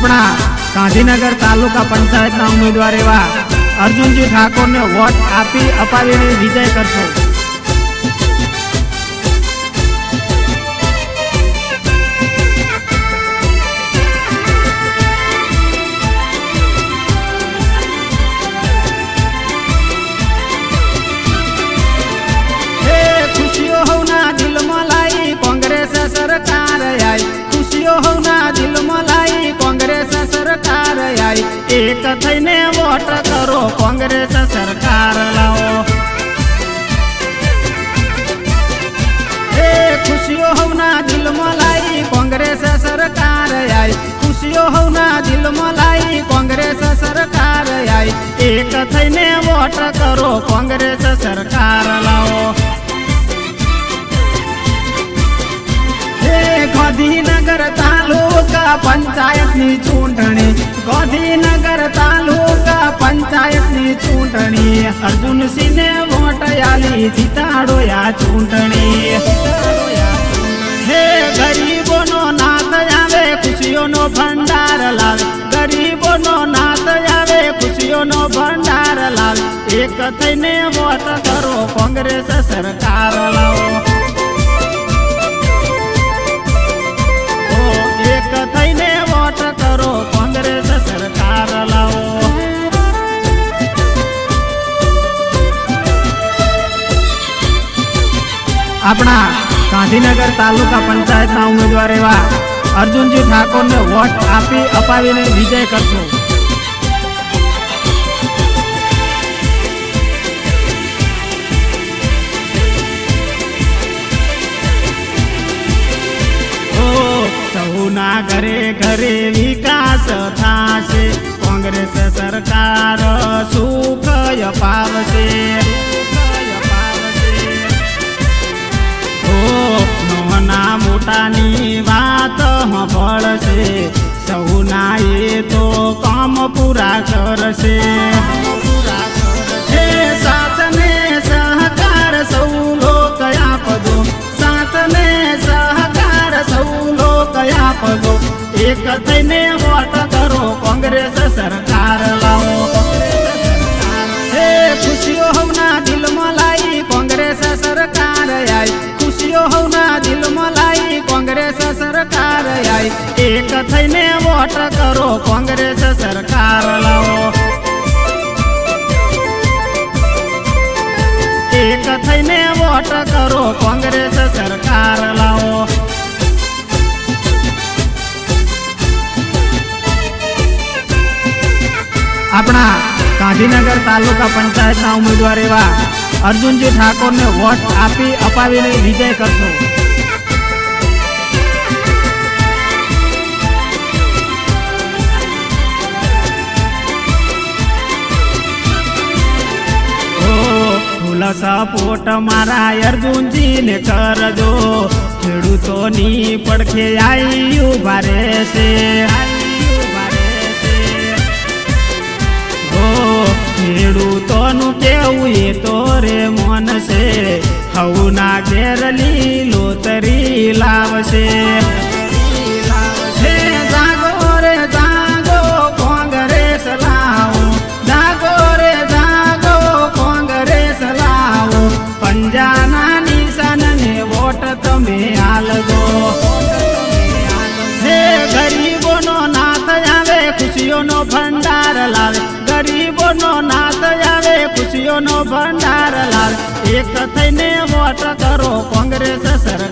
આપણા ગાંધીનગર તાલુકા પંચાયતના ઉમેદવાર એવા અર્જુનજી ઠાકોરને વોટ આપી અપાવીને વિજય કરશો. આઈ એક થઈને વોટ કરો, કોંગ્રેસ સરકાર લાવો. હે ખુશીઓ હોના દિલમાં લાઈ, કોંગ્રેસ સરકાર આઈ. ખુશીઓ હોના દિલમાં લાઈ, કોંગ્રેસ સરકાર આઈ. એક થઈને વોટ કરો, કોંગ્રેસ સરકાર લાવો. ગાંધીનગર તાલુકા પંચાયતની ચૂંટણી ગાંધીનગર તાલુકા પંચાયતની ચૂંટણી. અર્જુનસિંહને વોટ આલી જીતાડો આ ચૂંટણી. હે ગરીબોનો નાત આવે, ખુશીઓનો ભંડાર લાવે ગરીબોનો નાત આવે, ખુશીઓનો ભંડાર લાવે એક થઈને વોટ કરો, કોંગ્રેસ સરકાર લાવો. આપણા ગાંધીનગર તાલુકા પંચાયતના ઉમેદવાર એવા અર્જુનજી ઠાકોરને વોટ આપી અપાવીને વિજય કરશો. સૌના ઘરે ઘરે વિકાસ થાશે. કોંગ્રેસ સરકાર સુખ અપાવશે નાના મોટાની વાત સાંભળશે. સૌના એ તો કામ પૂરા કરશે. હે સાથને સહકાર સૌ લોક આપજો. સાથને સહકાર સૌ લોક આપજો. એક થઈને વોટ કરો કોંગ્રેસ સરકાર લાવો. એક થઈને વોટ કરો, કોંગ્રેસ સરકાર લાવો. એક થઈને વોટ કરો, કોંગ્રેસ સરકાર લાવો. આપણા ગાંધીનગર તાલુકા પંચાયતના ઉમેદવાર એવા અર્જુનજી ઠાકોરને વોટ આપી અપાવીને વિજય કરશો. ફૂલ સપોટ મારા અર્જુનજીને કરજો ખેડૂતોની પડખે આઈ ઊભા રહેશે ખેડૂતોનું કેવું એ તો રે મન છે. હવના ઘેર લીલો તરી લાવશે. તમે આલગો હે ગરીબોનો નાથ આવે, ખુશીઓનો ભંડાર લાવે. ગરીબોનો નાથ આવે, ખુશીઓનો ભંડાર લાવે. એક થઈને વોટ કરો કોંગ્રેસ સરકાર.